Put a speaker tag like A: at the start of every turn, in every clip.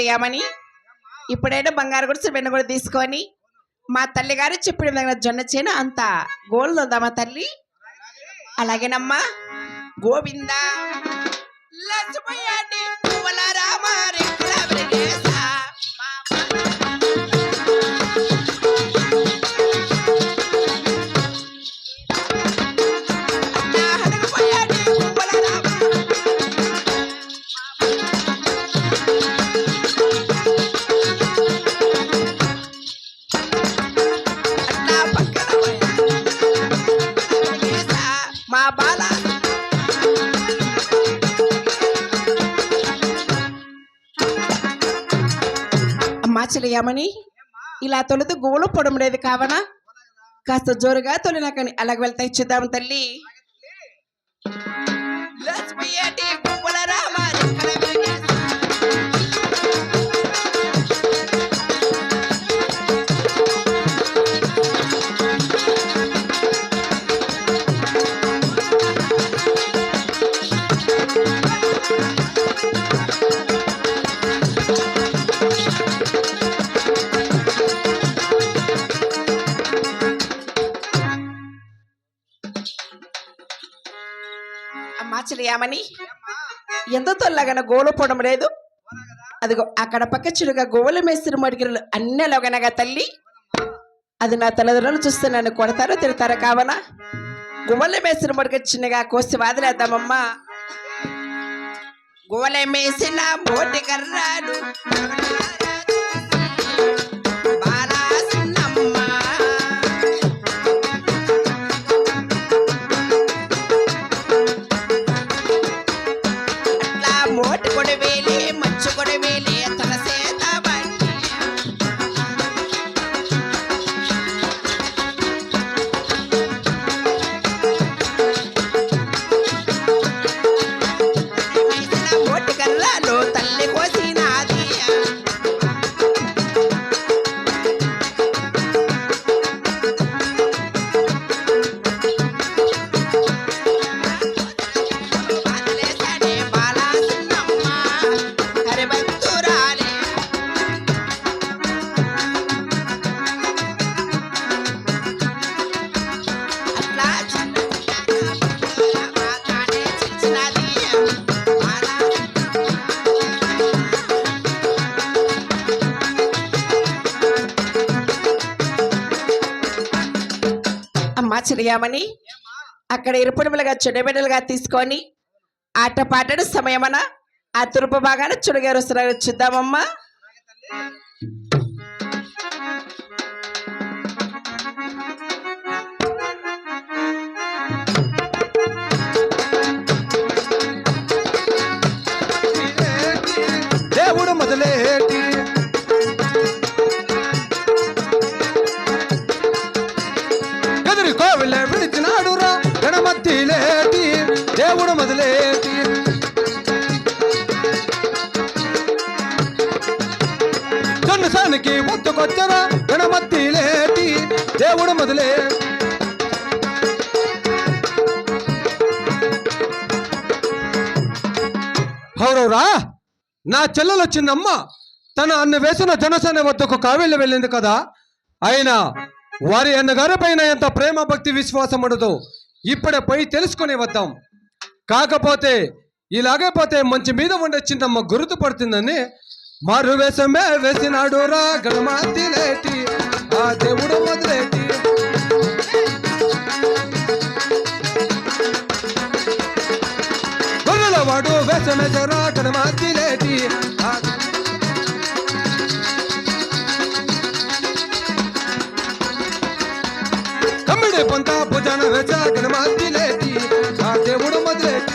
A: చెడియామని ఇప్పుడైనా బంగారు గుడిసి వెన్న కూడా తీసుకొని మా తల్లి గారు చెప్పిన విధంగా జొన్న చేను అంత గోల్డ్ ఉందా మా తల్లి. అలాగేనమ్మా. గోవిందా. లక్ష్మయ్యని పువ్వుల ఆశ్చర్యమని ఇలా తొలుతూ గోలు పొడం లేదు కాస్త జోరుగా తొలినా కానీ అలాగ వెళ్తా ఇచ్చేద్దాం తల్లి. అమ్మా చెలియామని ఎంత తొల్లగన గోలు పోవడం లేదు. అదిగో అక్కడ పక్క చిరుగా గోవుల మేసిన మడిగిరలు అన్నెలగనగా తల్లి. అది నా తల్లిదండ్రులు చూస్తే నన్ను కొడతారో తిడతారో కావనా? గువ్వల మేసిన మడిగ చిన్నగా కోసి వాదిలేద్దామమ్మా. గువ్వల మేసిన బోటి కర్రాడు. అమ్మా అక్కడ ఇరుపుడుములుగా చెడబిడలుగా తీసుకొని ఆటపాటడు సమయమన ఆ తూర్పు భాగాన చుడిగారు వస్తున్నారు చూద్దామమ్మా.
B: మొదలే హౌరవురా నా చెల్లెలు వచ్చిందమ్మ తన అన్న వేసిన జనసేన వద్దకు కావేళ్ళు వెళ్ళింది కదా. అయినా వారి అన్నగారి పైన ఎంత ప్రేమ భక్తి విశ్వాసం ఉండదు ఇప్పుడే పోయి తెలుసుకుని వద్దాం. కాకపోతే ఇలాగే పోతే మంచి మీద ఉండే చిన్నమ్మ గుర్తుపడుతుందని మారు వేసమే వేసినాడు రా గణమాతి లేటి ఆ దేవుడు మొదలేటి వాడు వేషమేసరా గణమాతి లేటి ఆ కమ్మిడి పొంత భుజన వెచ గణమాతి లేటి ఆ దేవుడు మొదలేటి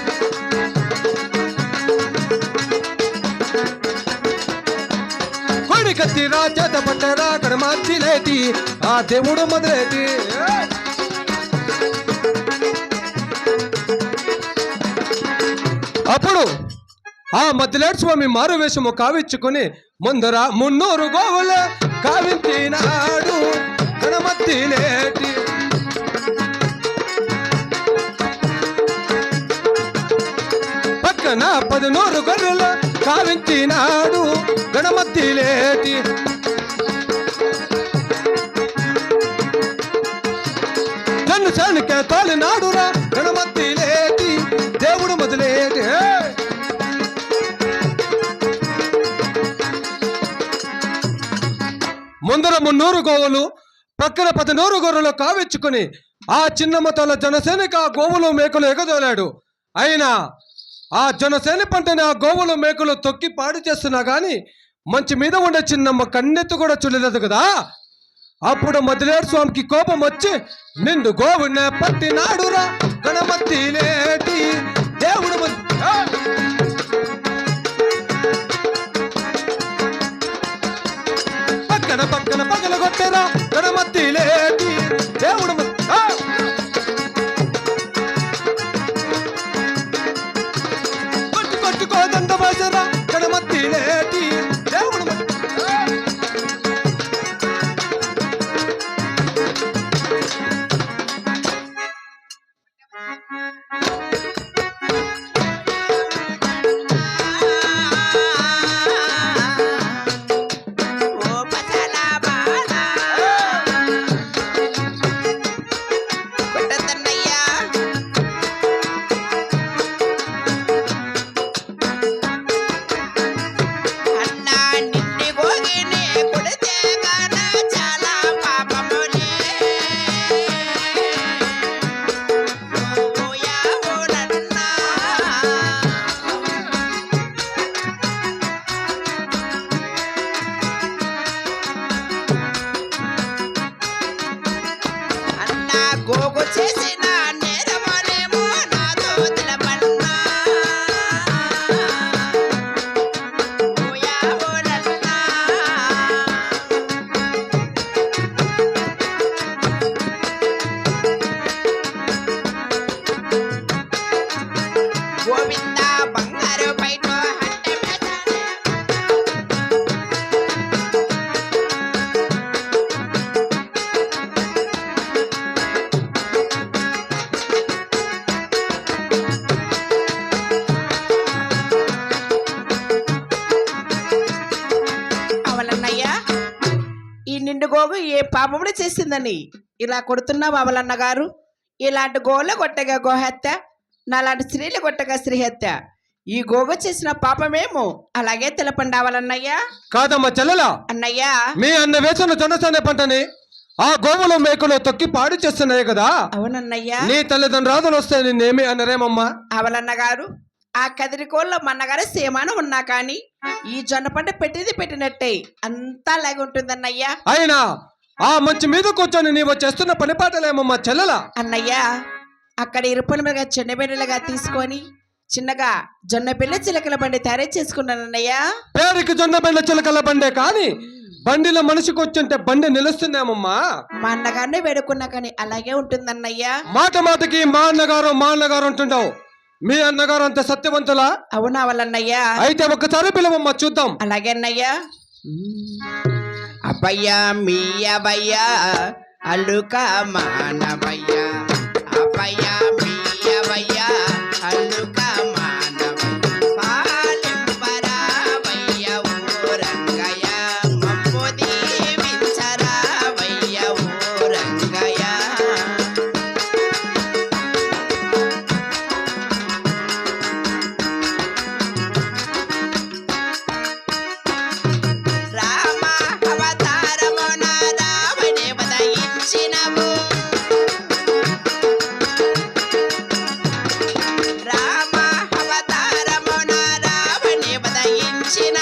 B: కోడి కత్తి రాజత పట్టరా గణమాతి లేటి ఆ అప్పుడు ఆ మధ్యలేడు స్వామి మారు వేషము కావిచ్చుకుని ముందర మున్నూరు గోవుల కావించినాడు. గణమతి లేటి పక్కన పదినూరు గొర్రెలు కావించినాడు. గణమతి లేటి చనుకే శానికే తోలినాడురా. ముందర మున్నూరు గోవులు పక్కన పదినూరు గొర్రెలు కావిచ్చుకుని ఆ చిన్నమ్మ తల జనసేనకి ఆ గోవులు మేకలు ఎగదోలాడు. అయినా ఆ జనసేన పంటని ఆ గోవులు మేకలు తొక్కి పాడు చేస్తున్నా కానీ మంచి మీద ఉండే చిన్నమ్మ కన్నెత్తు కూడా చూడలేదు కదా. అప్పుడు మదిలేడు స్వామికి కోపం వచ్చి నిండు గోవునే పట్టినాడురా గణమతి లేటి దేవుడు పక్కన పగల
A: నిండు గోగు ఏ పాపముడు చేసిందని. ఇలా కొడుతున్నావు అవలన్న గారు ఇలాంటి గోల కొట్టగా గోహత్య నాలాంటి స్త్రీలు కొట్టగా శ్రీహత్య ఈ గోగు చేసిన పాపమేమో? అలాగే తెలపండి అవలన్నయ్య
B: కాదమ్మ చెల్లెలా!
A: అన్నయ్య!
B: మీ అన్న వేసిన జనసేన పంటని ఆ గోవులు మేకలు తొక్కి పాడు చేస్తున్నాయి కదా?
A: అవునన్నయ్య!
B: నీ తల్లిదండ్రులు వస్తే నిన్నేమి అన్నరేమమ్మా
A: అవలన్న గారు ఆ కదిరికోళ్ళ మన్నగారు సేమాన ఉన్నా కానీ ఈ జొన్న పంట పెట్టింది పెట్టినట్టే. అంతా అలాగే ఉంటుందన్నయ్య.
B: అయినా ఆ మంచి మీద కూర్చొని నీవు చేస్తున్న పని పాటలేమమ్మా చెల్లెలా?
A: అన్నయ్య అక్కడ ఇరుపల మీద చిన్నబిడ్డలుగా తీసుకొని చిన్నగా జొన్న పిల్ల చిలకల బండి తయారు చేసుకున్నాను అన్నయ్య.
B: పేరుకి జొన్న బెండ చిలకల బండే కానీ బండిలో మనిషికి వచ్చుంటే బండి నిలుస్తుందేమమ్మా?
A: మా అన్నగారిని వేడుకున్నా కానీ అలాగే ఉంటుందన్నయ్య.
B: మాట మాటకి మా అన్నగారు మా అన్నగారు అంటుంటావు మీ అన్నగారు అంత సత్యవంతులా?
A: అవునా వాళ్ళన్నయ్య
B: అయితే ఒక్కసారి పిలవమ్మా చూద్దాం.
A: అలాగే అన్నయ్య అబ్బయ్యా మీ అబ్బయ్యా అల్లుక మానవయ్యా. అబ్బయ్యా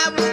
A: have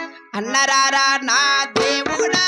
A: అన్నరారా నా దేవుడా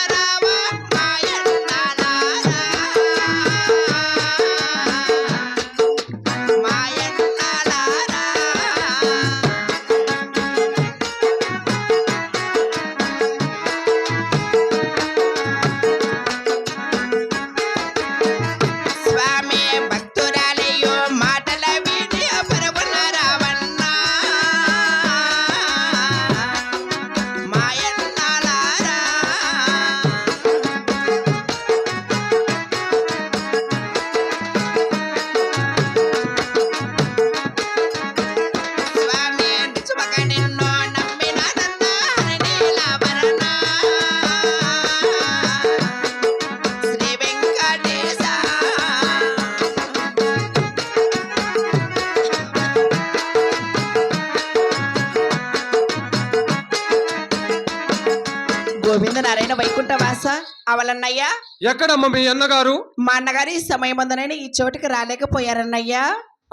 A: అవలన్నయ్యా
B: ఎక్కడమ్మ మీ అన్నగారు?
A: మా అన్నగారు ఈ సమయం ముందనైనా ఈ చోటుకి రాలేకపోయారన్నయ్యా.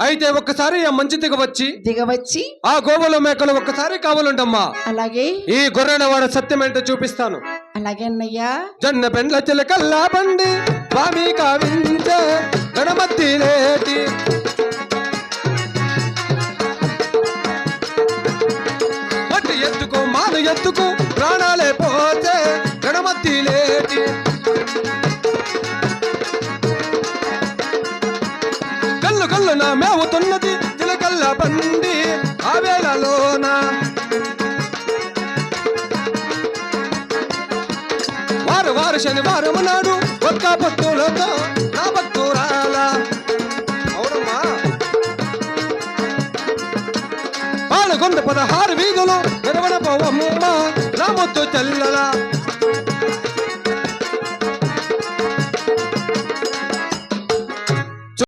B: అయితే ఒక్కసారి ఆ మంచి దిగ వచ్చి
A: దిగవచ్చి
B: ఆ గోవుల మేకలు ఒక్కసారి కావాలంటమ్మా.
A: అలాగే.
B: ఈ గొర్రెల వాడ సత్యం ఏంటో చూపిస్తాను.
A: అలాగే అన్నయ్యా.
B: జొన్న పెండ్ల చిలకల్లా బండి స్వామి కావించే గణమతి లేటి శనివారం నాడు ఒక్క భక్తులతో నా భక్తురాల. అవునమ్మా. పాలకొండ పదహారు వీధులు నిలవడ పోవమ్మ రామొత్తు చెల్లల.